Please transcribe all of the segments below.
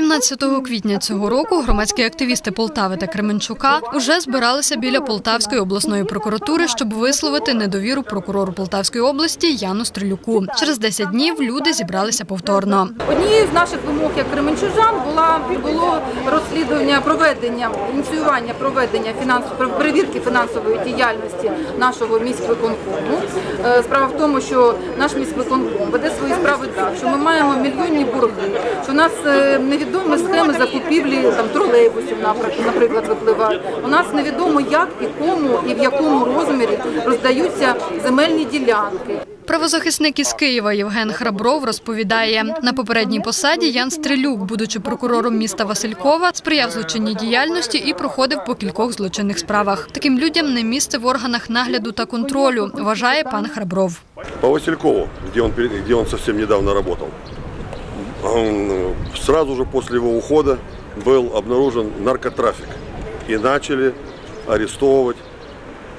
18 квітня цього року громадські активісти Полтави та Кременчука уже збиралися біля Полтавської обласної прокуратури, щоб висловити недовіру прокурору Полтавської області Яну Стрелюку. Через 10 днів люди зібралися повторно. Однією з наших вимог як кременчужан була було розслідування проведення ініціювання проведення фінанс перевірки фінансової діяльності нашого міськвиконкому. Е, Справа в тому, що наш міськвиконком веде свої справи так, що ми маємо мільйонні борги, що у нас е, невідомі схеми закупівлі там тролейбусів, наприклад, наприклад, випливають. У нас невідомо як і кому і в якому розмірі роздаються земельні ділянки. Правозахисник із Києва Євген Храбров розповідає, на попередній посаді Ян Стрелюк, будучи прокурором міста Василькова, сприяв злочинній діяльності і проходив по кількох злочинних справах. Таким людям не місце в органах нагляду та контролю, вважає пан Храбров. По Василькову, где он, пере- где он совсем недавно работал. Сразу же после его ухода был обнаружен наркотрафик. И начали арестовывать,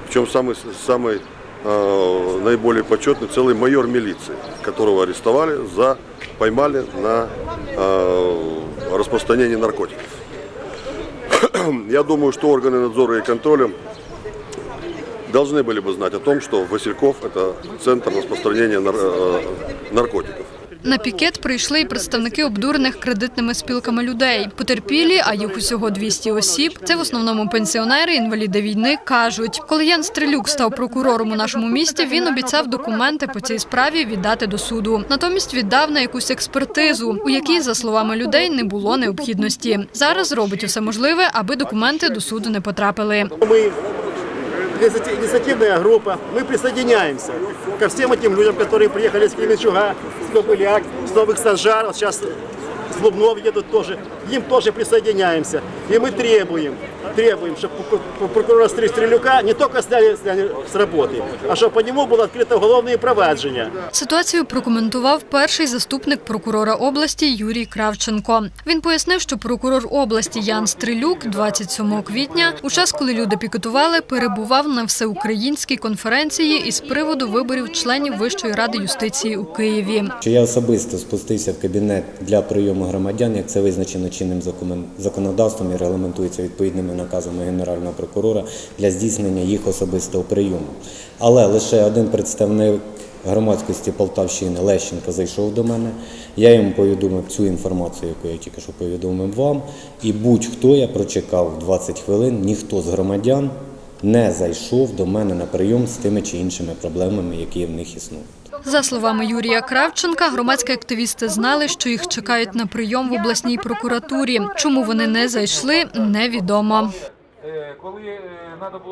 причем самый, самый э, наиболее почетный, целый майор милиции, которого арестовали за, поймали на э, распространении наркотиков. Я думаю, что органы надзора и контроля должны были бы знать о том, что Васильков – это центр распространения нар- э, наркотиков. На пікет прийшли й представники обдурених кредитними спілками людей. Потерпілі, а їх усього 200 осіб. Це в основному пенсіонери, інваліди війни. кажуть, коли Ян Стрелюк став прокурором у нашому місті, він обіцяв документи по цій справі віддати до суду. Натомість віддав на якусь експертизу, у якій, за словами людей, не було необхідності. Зараз робить усе можливе, аби документи до суду не потрапили Мы, инициати- инициативная группа, мы присоединяемся ко всем этим людям, которые приехали с Кременчуга, с Кобыляк, с Новых Санжар, вот сейчас с Лубнов едут тоже, им тоже присоединяемся. И мы требуем, требуем, чтобы прокурора Стрі- Стрелюка не только сняли, сняли с работы, а чтобы по нему было открыто уголовное провадження. Ситуацію прокоментував перший заступник прокурора області Юрій Кравченко. Він пояснив, що прокурор області Ян Стрелюк 27 квітня, у час, коли люди пікетували, перебував на всеукраїнській конференції із приводу виборів членів Вищої ради юстиції у Києві. Що я особисто спустився в кабінет для прийому громадян, як це визначено чинним закон- законодавством і регламентується відповідними наказами Генерального прокурора для здійснення їх особистого прийому. Але лише один представник громадськості Полтавщини Лещенко зайшов до мене. Я йому повідомив цю інформацію, яку я тільки що повідомив вам. І будь-хто я прочекав 20 хвилин, ніхто з громадян не зайшов до мене на прийом з тими чи іншими проблемами, які в них існують. За словами Юрія Кравченка, громадські активісти знали, що їх чекають на прийом в обласній прокуратурі. Чому вони не зайшли, невідомо. Е, Коли треба було